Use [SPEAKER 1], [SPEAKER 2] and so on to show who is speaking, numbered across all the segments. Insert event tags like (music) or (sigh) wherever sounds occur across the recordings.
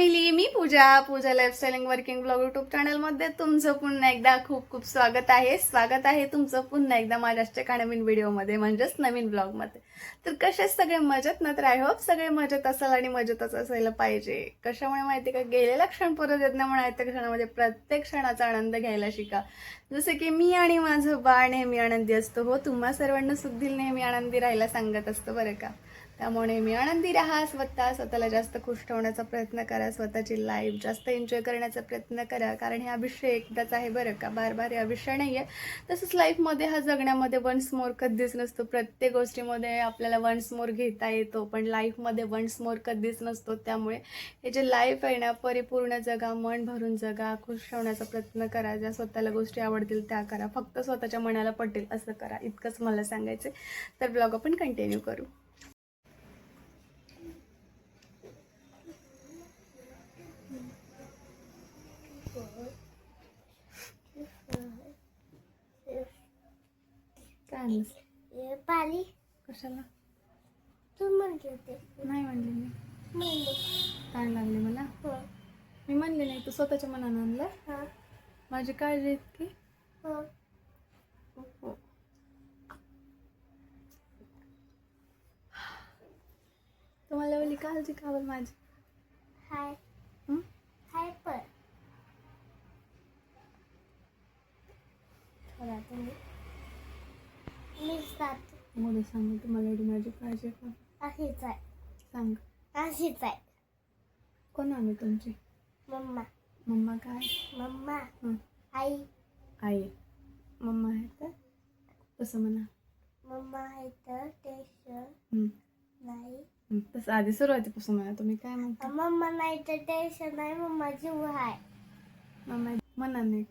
[SPEAKER 1] Family मी Pooja Pooja lifestyling working blog YouTube चॅनलमध्ये तुमचं पुन्हा एकदा खूप खूप स्वागत आहे. स्वागत आहे तुमचं पुन्हा एकदा माझ्या एका नवीन व्हिडिओमध्ये म्हणजेच नवीन ब्लॉगमध्ये तर कसेच सगळे? मजेत ना? तर आय होप सगळे मजेत असाल आणि मजेतच असायला पाहिजे. कशामुळे माहिती का? गेलेला क्षण परत येत नाही म्हणून आयत्या क्षणामध्ये प्रत्येक क्षणाचा आनंद घ्यायला शिका. जसं की मी आणि माझं बाळ नेहमी आनंदी असतो. हो तुम्हा सर्वांना सुद्धा नेहमी आनंदी राहायला सांगत असतो बरं का? त्यामुळे मी आनंदी राहा स्वतः स्वतःला जास्त खुश ठेवण्याचा प्रयत्न करा स्वतःची लाईफ जास्त एन्जॉय करण्याचा प्रयत्न करा. कारण हे आयुष्य एकदाच आहे बरं का? बार बार हे आयुष्य नाही आहे तसंच लाईफमध्ये हा जगण्यामध्ये वन्स मोर कधीच नसतो. प्रत्येक गोष्टीमध्ये आपल्याला वन्स मोर घेता येतो. पण लाईफमध्ये वन्स मोर कधीच नसतो. त्यामुळे हे जे लाईफ आहे ना परिपूर्ण जगा मन भरून जगा खुश ठेवण्याचा प्रयत्न करा. ज्या स्वतःला गोष्टी आवडतील त्या करा. फक्त स्वतःच्या मनाला पटेल असं करा. इतकंच मला सांगायचं तर ब्लॉग आपण कंटिन्यू करू काय आणलंस?
[SPEAKER 2] पाली.
[SPEAKER 1] कशाला?
[SPEAKER 2] तू म्हणते होते
[SPEAKER 1] नाही म्हणले मी.
[SPEAKER 2] म्हणले.
[SPEAKER 1] ताण लागले मला?
[SPEAKER 2] हो.
[SPEAKER 1] मी म्हणले नाही तू स्वतःच्या मनानं आणलं. माझी काळजी इतकी
[SPEAKER 2] हो
[SPEAKER 1] हो. तुम्हाला एवढी काळजी का बरं माझी?
[SPEAKER 2] हाय? हाय पण. थोडा तुम्ही जात
[SPEAKER 1] मोदी सांग तुम्हाला एवढी माझी काळजी का?
[SPEAKER 2] अशीच आहे.
[SPEAKER 1] सांग.
[SPEAKER 2] अशीच आहे.
[SPEAKER 1] कोण आम्ही तुमची?
[SPEAKER 2] मम्मा.
[SPEAKER 1] मम्मा काय?
[SPEAKER 2] मम्मा. आई.
[SPEAKER 1] आई. मम्मा आहे तर? तसं म्हणा.
[SPEAKER 2] मम्मा आहे तर टेन्शन. नाही.
[SPEAKER 1] तसं आधी सुरुवातीपासून म्हणा तुम्ही काय म्हणता?
[SPEAKER 2] मम्मा नाही तर टेन्शन नाही मम्मा जीव आहे.
[SPEAKER 1] मम्मा म्हणा नाही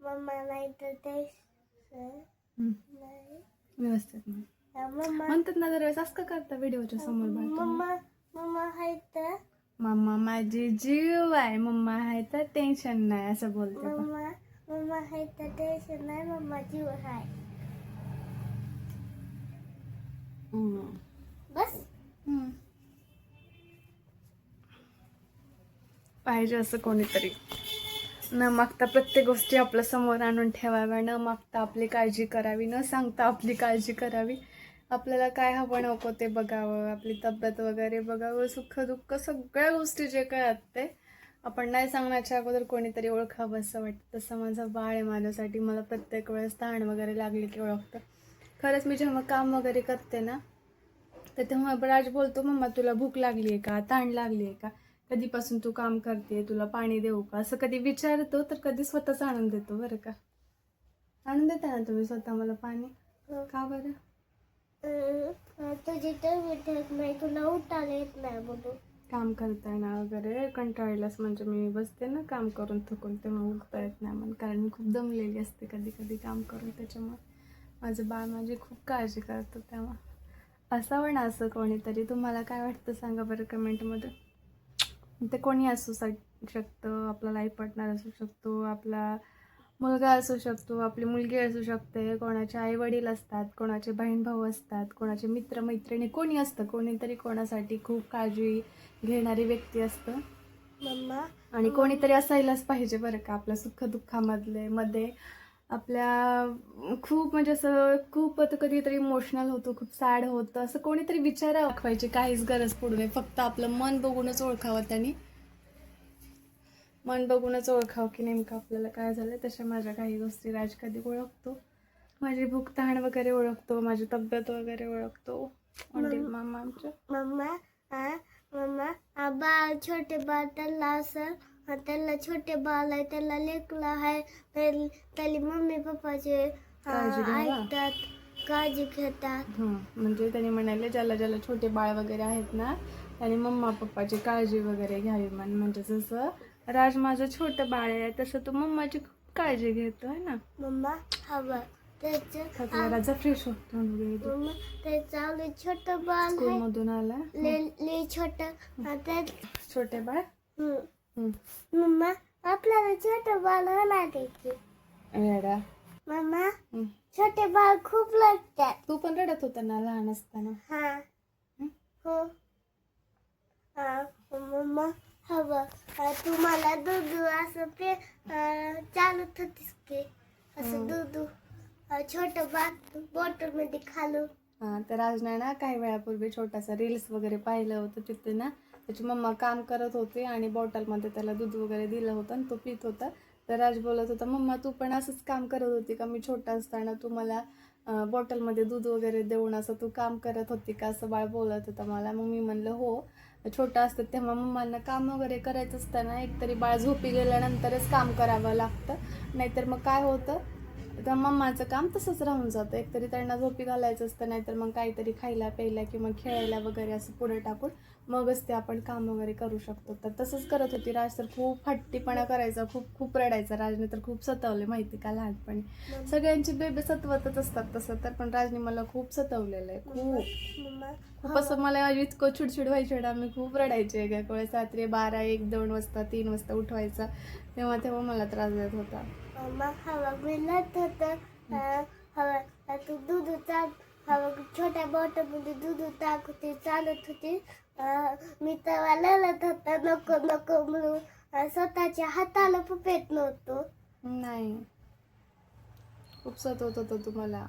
[SPEAKER 2] मम्मा नाही तर टेन्शन नाही.
[SPEAKER 1] व्यवस्थित म्हणतात ना दरवेळेस असं का करता व्हिडिओच्या समोर?
[SPEAKER 2] मम्मा मम्मा तर?
[SPEAKER 1] मम्मा माझी जीव आहे. मम्मा आहे तर टेन्शन नाही असं बोलते.
[SPEAKER 2] मम्मा मम्मा आहे तर टेन्शन नाही मम्मा जीव आहे.
[SPEAKER 1] हं.
[SPEAKER 2] बस.
[SPEAKER 1] हं. पाहिजे असं कोणीतरी. न मागता प्रत्येक गोष्टी आपल्यासमोर आणून ठेवाव्या. न मागता आपली काळजी करावी. न सांगता आपली काळजी करावी. आपल्याला काय हवं नको ते बघावं. आपली तब्येत वगैरे बघावं. सुख दुःख सगळ्या गोष्टी जे काय ते आपण नाही सांगण्याच्या अगोदर कोणीतरी ओळखावं असं वाटतं. तसं माझं बाळ आहे माझ्यासाठी. मला प्रत्येक वेळेस ताण वगैरे लागली की ओळखतं. खरंच मी जेव्हा काम वगैरे करते ना तर तेव्हा राज बोलतो मम्मा तुला भूक लागली आहे का? ताण लागली आहे का? कधीपासून तू काम करते तुला पाणी देऊ का? असं कधी विचारतो तर कधी स्वतःचा आनंद देतो बरं का? आनंद देता ना तुम्ही स्वतः मला पाणी?
[SPEAKER 2] हो.
[SPEAKER 1] का बरं?
[SPEAKER 2] तुझी नाही तुला उठायला येत नाही म्हणून
[SPEAKER 1] काम करताना वगैरे कंटाळल्यास म्हणजे मी बसते ना काम करून थकून तेव्हा उठता येत नाही म्हणून. कारण मी खूप दमलेली असते कधी कधी काम करून त्याच्यामुळे माझं बाळ माझी खूप काळजी करतं तेव्हा. असावं ना असं कोणीतरी तुम्हाला काय वाटतं सांगा बरं कमेंटमध्ये ते कोणी असू शक शकतं आपला लाईफ पार्टनर असू शकतो आपला मुलगा असू शकतो आपली मुलगी असू शकते कोणाचे आई वडील असतात कोणाचे बहीण भाऊ असतात कोणाचे मित्र मैत्रिणी कोणी असतं कोणीतरी कोणासाठी खूप काळजी घेणारी व्यक्ती असतं.
[SPEAKER 2] मम्मा
[SPEAKER 1] आणि कोणीतरी असायलाच पाहिजे बरं का आपल्या सुखदुःखामधले मध्ये. आपल्या खूप म्हणजे असं खूप आता कधीतरी इमोशनल होतो खूप सॅड होतं. असं कोणीतरी विचारा दाखवायची काहीच गरज पडू नये. फक्त आपलं मन बघूनच ओळखावं त्यांनी. मन बघूनच ओळखावं की नेमकं आपल्याला काय झालं तशा माझ्या काही गोष्टी राज कधी ओळखतो. माझी भूक तहान वगैरे ओळखतो माझी तब्येत वगैरे ओळखतो. मामा आमच्या
[SPEAKER 2] मम्मा मम्मा आबा छोटे बाटल असं त्याला छोटे बाळ आहे त्याला लेकला आहे त्याला मम्मी पप्पाचे
[SPEAKER 1] काळजी.
[SPEAKER 2] ऐकतात काळजी घेतात
[SPEAKER 1] हां म्हणजे त्यांनी म्हणाले ज्याला ज्याला छोटे बाळ वगैरे आहेत ना त्यांनी मम्मा पप्पाची काळजी वगैरे घ्यावी म्हण म्हणजे जसं राज माझं छोटं बाळ आहे तसं तो मम्माची खूप काळजी घेतो आहे ना।
[SPEAKER 2] मम्मा हवं त्याचं
[SPEAKER 1] थकला राजा फ्रेश होतो
[SPEAKER 2] मम्मा त्याचं आवडे छोटं बाळ आहे
[SPEAKER 1] स्कूलमधून आला
[SPEAKER 2] ले ले छोट त्यात
[SPEAKER 1] छोटे बाळ हं.
[SPEAKER 2] मम्मा आपल्याला छोटं बाळ होणार
[SPEAKER 1] येडा.
[SPEAKER 2] मम्मा
[SPEAKER 1] हं.
[SPEAKER 2] छोटे बाळ खूप लागतात.
[SPEAKER 1] तू पण रडत होता ना लहान असताना?
[SPEAKER 2] हा.
[SPEAKER 1] हं?
[SPEAKER 2] हो. हा, मम्मा हवं. अं, तू मला दूध असं पे अं, चालत होतीस की? असं दूध अं, छोटं बाट बॉटलमध्ये खालू.
[SPEAKER 1] हा तर आज नाही ना काही वेळापूर्वी छोटासा रील्स वगैरे पाहिलं होतं तिथे ना. त्याची मम्मा काम करत होती आणि बॉटलमध्ये त्याला दूध वगैरे दिलं होतं आणि तो पित होता. तर राज बोलत होता मम्मा तू पण असंच काम करत होती का? मी छोटा असताना तू मला बॉटलमध्ये दूध वगैरे देऊन असं तू काम करत होती का? असं बाळ बोलत होता मला. मग मी म्हणलं हो छोटा असतं तेव्हा मम्मांना काम वगैरे करायचं असताना एकतरी बाळ झोपी गेल्यानंतरच काम करावं लागतं. नाहीतर मग काय होतं तर मम्माचं काम तसंच राहून जातं. एकतरी त्यांना झोपी घालायचं असतं नाहीतर मग काहीतरी खायला प्यायला किंवा खेळायला वगैरे असं पुढे टाकून मगच ते आपण काम वगैरे करू शकतो. तर तसंच करत होती राज तर खूप हट्टीपणा करायचा खूप खूप रडायचा. राजने तर खूप सतवले माहिती का लहानपणी. सगळ्यांची बेबे सतवतच असतात तसं तर पण राजने मला खूप सतवलेलं आहे. खूप. खूप असं मला इतकं चिडचिड व्हायची मी खूप रडायचे. एका वेळेस रात्री बारा एक दोन वाजता तीन वाजता उठवायचा. तेव्हा तेव्हा मला त्रास देत होता.
[SPEAKER 2] मम्मा हवा मिळत होतं दूध चाल हवा छोट्या बॉटलमध्ये दूध टाक होती चालत होती मी तेव्हा लढत होता नको नको म्हणून स्वतःच्या हाताला पुपेत नव्हतो
[SPEAKER 1] नाही खूप सतवत होतं तुम्हाला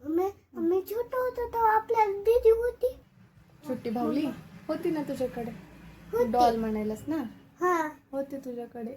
[SPEAKER 2] मी मी छोट होतो तेव्हा आपल्याला दीदी होती
[SPEAKER 1] सुट्टी भावली होती ना तुझ्याकडे
[SPEAKER 2] होती.
[SPEAKER 1] डॉल म्हणायलास ना
[SPEAKER 2] हा
[SPEAKER 1] होती तुझ्याकडे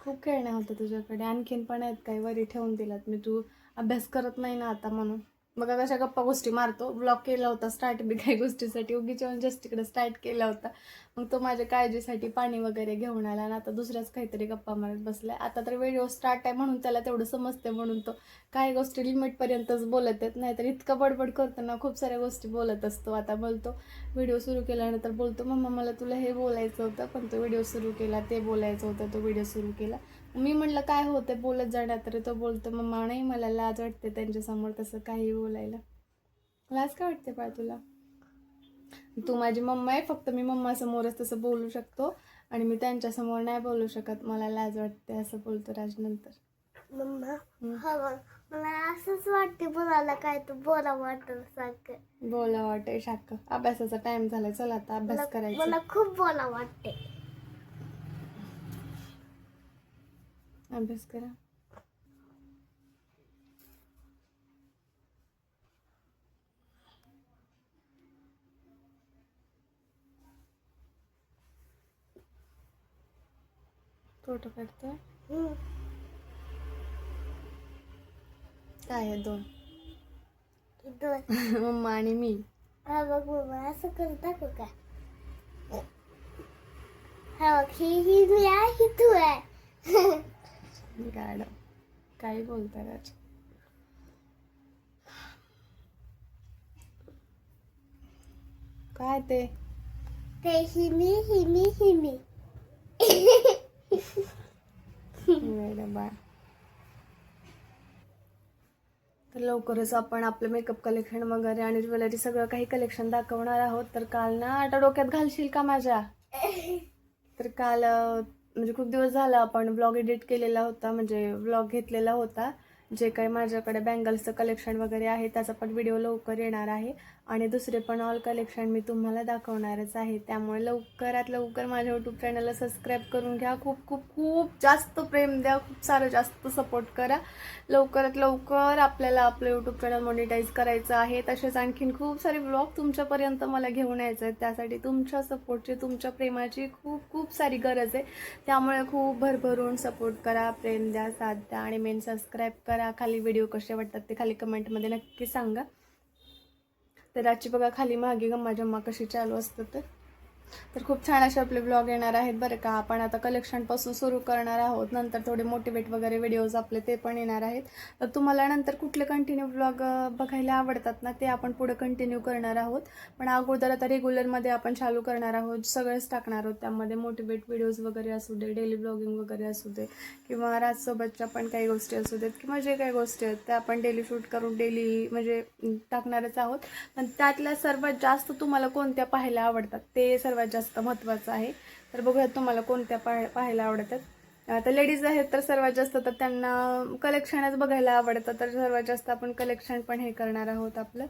[SPEAKER 1] खूप खेळण्या होत्या तुझ्याकडे. आणखीन पण आहेत काही? वरी ठेवून दिलात मी तू अभ्यास करत नाही ना आता म्हणून. बघा कशा गप्पा गोष्टी मारतो. ब्लॉग केला होता स्टार्ट मी काही गोष्टीसाठी. उगीच म्हणजे येऊन जस्ट तिकडे स्टार्ट केला होता. मग तो माझ्या काळजीसाठी पाणी वगैरे घेऊन आला आणि आता दुसऱ्याच काहीतरी गप्पा मारत बसलाय. आता तर व्हिडिओ स्टार्ट आहे म्हणून त्याला तेवढं समजते म्हणून तो काही गोष्टी लिमिटपर्यंतच बोलत आहेत. नाहीतर इतकं बडबड करतो ना खूप साऱ्या गोष्टी बोलत असतो. आता बोलतो व्हिडिओ सुरू केल्यानंतर बोलतो मम्मा मला तुला हे बोलायचं होतं पण तो व्हिडिओ सुरू केला ते बोलायचं होतं तो व्हिडिओ सुरू केला. मी म्हणलं काय होते बोलत जाणार तर तो बोलतो मम्मा नाही मला लाज वाटते त्यांच्यासमोर तसं काही बोलायला. लाज काय वाटते बाळ तुला? तू माझी मम्मा आहे फक्त मी मम्मा समोरच तसं बोलू शकतो आणि मी त्यांच्यासमोर नाही बोलू शकत. मला लाज वाटते असं बोलतो राजनंतर
[SPEAKER 2] मम्मा
[SPEAKER 1] हम्म.
[SPEAKER 2] हवा मला असंच वाटते बोलायला काय तू बोला वाटत सारखं.
[SPEAKER 1] बोला वाटे शाक अभ्यासाचा टाइम झाला चला आता अभ्यास
[SPEAKER 2] मला
[SPEAKER 1] करायचा.
[SPEAKER 2] मला खूप बोला वाटते
[SPEAKER 1] अभ्यास करा फोटो काढतोय काय आहे दोन?
[SPEAKER 2] दोन (laughs)
[SPEAKER 1] मम्मा आणि मी.
[SPEAKER 2] हा बघ मम्मा असं करता टाकू का? हा बघ ही ही मी आहे ही तू आहे. (laughs)
[SPEAKER 1] गाड काही बोलता राज. काय ते?
[SPEAKER 2] ते ही मी ही मी ही मी
[SPEAKER 1] वेडं बाळ तर लवकरच आपण आपलं मेकअप कलेक्शन वगैरे आणि ज्वेलरी सगळं काही कलेक्शन दाखवणार आहोत. तर काल ना आता डोक्यात घालशील का माझ्या? तर काल म्हणजे खूप दिवस झाला आपण ब्लॉग एडिट केलेला होता म्हणजे ब्लॉग घेतलेला होता. जे काही माझ्याकडे बँगल्सचं कलेक्शन वगैरे आहे त्याचा पण व्हिडिओ लवकर येणार आहे. आणि दुसरे पण ऑल कलेक्शन मी तुम्हाला दाखवणारच आहे. त्यामुळे लवकरात लवकर माझ्या यूट्यूब चॅनलला सबस्क्राईब करून घ्या. खूप खूप खूप जास्त प्रेम द्या. खूप सारं जास्त सपोर्ट करा. लवकरात लवकर आपल्याला आपलं यूट्यूब चॅनल मॉनिटाईज करायचं आहे. तसेच आणखीन खूप सारे ब्लॉग तुमच्यापर्यंत मला घेऊन यायचं आहे. त्यासाठी तुमच्या सपोर्टची तुमच्या प्रेमाची खूप खूप सारी गरज आहे. त्यामुळे खूप भरभरून सपोर्ट करा प्रेम द्या साथ द्या. आणि मेन सबस्क्राईब करा. खाली व्हिडिओ कसे वाटतात ते खाली कमेंटमध्ये नक्की सांगा. तर आजची बघा खाली मागे गम्मा जम्मा कशी चालू असतं तर तर खूप छान असे आपले ब्लॉग येणार आहेत बरं का. आपण आता कलेक्शनपासून सुरू करणार आहोत. नंतर थोडे मोटिवेट वगैरे व्हिडिओज आपले ते पण येणार आहेत. तर तुम्हाला नंतर कुठले कंटिन्यू ब्लॉग बघायला आवडतात ना ते आपण पुढे कंटिन्यू करणार आहोत. पण अगोदर आता रेग्युलरमध्ये आपण चालू करणार आहोत. सगळेच टाकणार आहोत. त्यामध्ये मोटिवेट व्हिडिओज वगैरे असू दे डेली ब्लॉगिंग वगैरे असू दे किंवा राजसोबतच्या पण काही गोष्टी असू देत किंवा जे काही गोष्टी आहेत त्या आपण डेली शूट करून डेली म्हणजे टाकणारच आहोत. पण त्यातल्या सर्वात जास्त तुम्हाला कोणत्या पाहायला आवडतात? ते सर्वात सर्वात जास्त महत्त्वाचं आहे. तर बघूयात तुम्हाला कोणत्या पाह पाहायला आवडतात. आता लेडीज आहेत तर सर्वात जास्त तर त्यांना कलेक्शनच बघायला आवडतं. तर सर्वात जास्त आपण कलेक्शन पण हे करणार आहोत आपलं.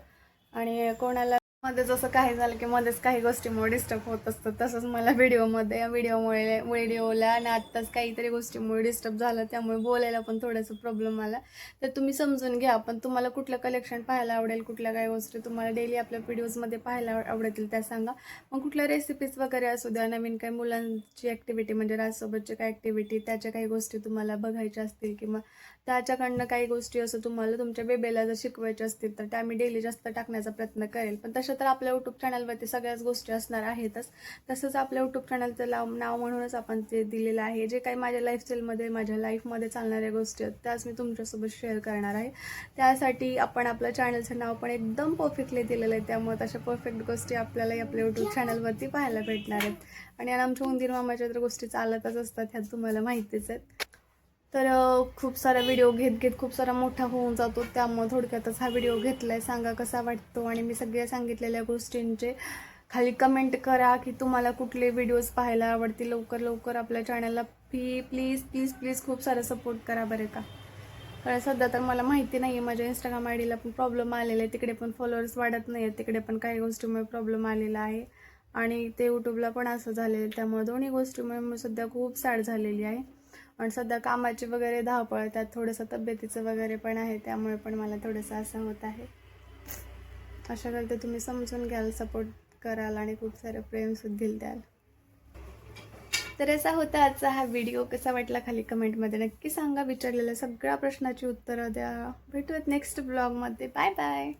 [SPEAKER 1] आणि कोणाला मध्ये जसं काही झालं की मध्येच काही गोष्टीमुळे डिस्टर्ब होत असतं तसंच मला व्हिडिओमध्ये व्हिडिओमुळे व्हिडिओला आणि आत्ताच काहीतरी गोष्टीमुळे डिस्टर्ब झालं त्यामुळे बोलायला पण थोडासा प्रॉब्लेम आला. तर तुम्ही समजून घ्या पण तुम्हाला कुठलं कलेक्शन पाहायला आवडेल कुठल्या काही गोष्टी तुम्हाला डेली आपल्या व्हिडिओजमध्ये पाहायला आवडतील त्या सांगा. मग कुठल्या रेसिपीज वगैरे असू द्या नवीन काही मुलांची ॲक्टिव्हिटी म्हणजे राजसोबतच्या काही ॲक्टिव्हिटी त्याच्या काही गोष्टी तुम्हाला बघायच्या असतील किंवा त्याच्याकडनं काही गोष्टी असं तुम्हाला तुमच्या बेबेला जर शिकवायच्या असतील तर त्या मी डेली जास्त टाकण्याचा प्रयत्न करेल. पण तसं तर आपल्या यूट्यूब चॅनलवरती सगळ्याच गोष्टी असणार आहेतच. तसंच आपल्या यूट्यूब चॅनलचं लाव नाव म्हणूनच आपण ते दिलेलं आहे. जे काही माझ्या लाईफस्टाईलमध्ये माझ्या लाईफमध्ये चालणाऱ्या गोष्टी आहेत त्याच मी तुमच्यासोबत शेअर करणार आहे. त्यासाठी आपण आपल्या चॅनलचं नाव पण एकदम परफेक्टली दिलेलं आहे. त्यामुळे तशा परफेक्ट गोष्टी आपल्यालाही आपल्या यूट्यूब चॅनलवरती पाहायला भेटणार आहेत. आणि आणि आमच्या उंदीर मामाच्या तर गोष्टी चालतच असतात ह्यात तुम्हाला माहितीच आहेत. तर खूप सारा व्हिडिओ घेत घेत खूप सारा मोठा होऊन जातो. त्यामुळं थोडक्यातच हा व्हिडिओ घेतला आहे सांगा कसा वाटतो? आणि मी सगळ्या सांगितलेल्या गोष्टींचे खाली कमेंट करा की तुम्हाला कुठले व्हिडिओज पाहायला आवडतील. लवकर लवकर आपल्या चॅनलला प्ली प्लीज प्लीज प्लीज खूप सारा सपोर्ट करा बरं का. कारण सध्या तर मला माहिती नाही आहे माझ्या इंस्टाग्राम आय डीला पण प्रॉब्लेम आलेला आहे. तिकडे पण फॉलोअर्स वाढत नाही आहेत तिकडे पण काही गोष्टीमुळे प्रॉब्लेम आलेला आहे. आणि ते यूट्यूबला पण असं झालेलं आहे. त्यामुळे दोन्ही गोष्टीमुळे मी सध्या खूप सॅड झालेली आहे. आणि सध्या कामाची वगैरे धावपळ त्यात थोडंसं तब्येतीचं वगैरे पण आहे त्यामुळे पण मला थोडंसं असं होत आहे. अशा करते तुम्ही समजून घ्याल सपोर्ट कराल आणि खूप सारं प्रेम सुद्धा द्याल तर असा होता आजचा हा व्हिडिओ कसा वाटला खाली कमेंटमध्ये नक्की सांगा. विचारलेल्या सगळ्या प्रश्नाची उत्तरं द्या. भेटूयात नेक्स्ट ब्लॉगमध्ये बाय बाय